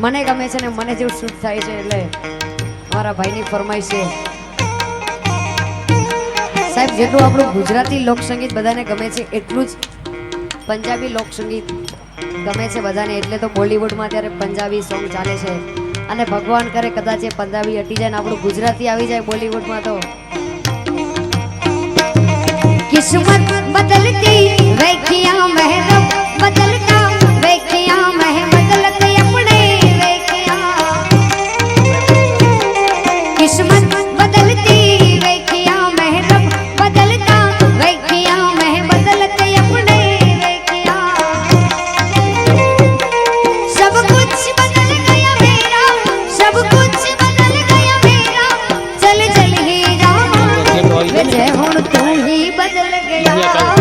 મને ગમે છે ને મને જેવું શૂટ થાય છે એટલે મારા ભાઈની ફરમાઈશ છે. સાહેબ, જેટલું આપણું ગુજરાતી લોકસંગીત બધાને ગમે છે, એટલું જ પંજાબી લોકસંગીત ગમે છે બધાને, એટલે તો બોલિવૂડમાં અત્યારે પંજાબી સોંગ ચાલે છે. અને ભગવાન કરે કદાચ એ પંજાબી હટી જાય ને આપણું ગુજરાતી આવી જાય બોલિવૂડમાં તો. કિસ્મત બદલતી चल चल ही जावा वे जय हुण तू ही बदल गया